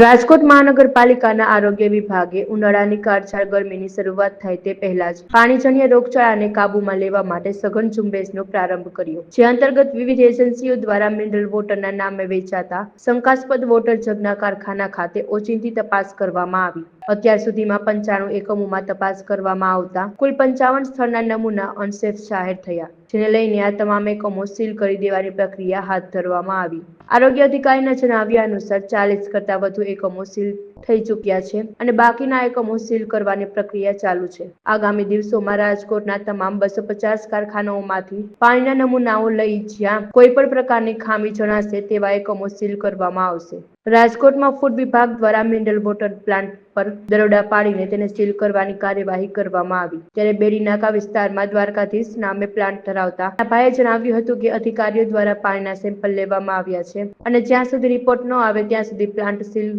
રાજકોટ મહાનગરપાલિકાના આરોગ્ય વિભાગે ઉનાળાની કાળઝાળ ગરમીની શરૂઆત થાય તે પહેલા જ પાણીજન્ય રોગચાળાને કાબૂમાં લેવા માટે સઘન ઝુંબેશનો પ્રારંભ કર્યો, જે અંતર્ગત વિવિધ એજન્સીઓ દ્વારા મિનરલ વોટરના નામે વેચાતા શંકાસ્પદ વોટર જગના કારખાના ખાતે ઓચિંતી તપાસ કરવામાં આવી. અત્યાર સુધીમાં પંચાણું એકમોમાં તપાસ કરવામાં આવતા કુલ પંચાવન સ્થળના નમૂના અનસેફ જાહેર થયા. જેને લઈને આ તમામ એકમો સીલ કરી દેવાની પ્રક્રિયા હાથ ધરવામાં આવી. આરોગ્ય અધિકારીના જણાવ્યા અનુસાર ચાલીસ કરતા વધુ એકમો સીલ થઈ ચૂક્યા છે અને બાકીના એકમો સીલ કરવાની પ્રક્રિયા ચાલુ છે. આગામી દિવસોમાં રાજકોટના તમામ બસો પચાસ કારખાનાઓમાંથી પાણીના નમૂનાઓ લઈ જ્યાં કોઈ પણ પ્રકારની ખામી જણાશે તેવા એકમો સીલ કરવામાં આવશે. રાજકોટમાં ફૂડ વિભાગ દ્વારા મિનરલ વોટર પ્લાન્ટ પર દરોડા પાડીને તેને સીલ કરવાની કાર્યવાહી કરવામાં આવી. ત્યારે બેડી નાકા વિસ્તારમાં દ્વારકાધીશ નામે પ્લાન્ટ ધરાવતા ભાઈએ જણાવ્યું હતું કે અધિકારીઓ દ્વારા પાણીના સેમ્પલ લેવામાં આવ્યા છે અને જ્યાં સુધી રિપોર્ટ ન આવે ત્યાં સુધી પ્લાન્ટ સીલ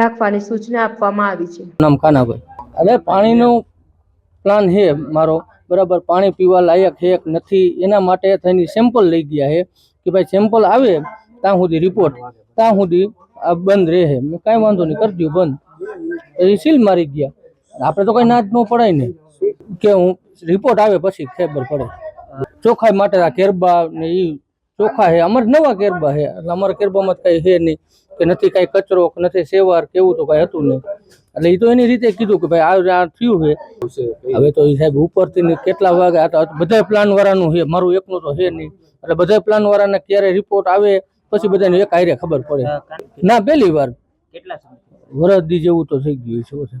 રાખવાની સૂચના આપવામાં આવી છે. હવે પાણીનો પ્લાન છે મારો. બરાબર પાણી પીવા લાયક છે નથી એના માટે થઈને સેમ્પલ લઈ ગયા છે કે ભાઈ સેમ્પલ આવે ત્યાં સુધી રિપોર્ટ ત્યાં સુધી આ બંધ રહે મેં કાંઈ વાંધો નહીં કરી દઉં બંધ. એ સીલ મારી ગયા. આપણે તો કઈ ના જ ન પડાય ને. કે હું રિપોર્ટ આવે પછી ખબર પડે. ચોખા માટે આ કેરબા ને એ ચોખા હે અમારે નવા કેરબા હે એટલે અમારા કેરબામાં કઈ છે નહીં કે નથી કાંઈ કચરો કે નથી સેવાર કે એવું તો કાંઈ હતું નહીં. એટલે એ તો એની રીતે કીધું કે ભાઈ આ થયું છે. હવે તો એ સાહેબ ઉપરથી કેટલા વાગે આ તો બધા પ્લાન વાળાનું છે. મારું એકનું તો છે નહીં. એટલે બધા પ્લાન વાળાને ક્યારે રિપોર્ટ આવે પછી બધાને એક આયરે ખબર પડે. ના પહેલી વાર. કેટલા વરદી જેવું તો થઈ ગયું છે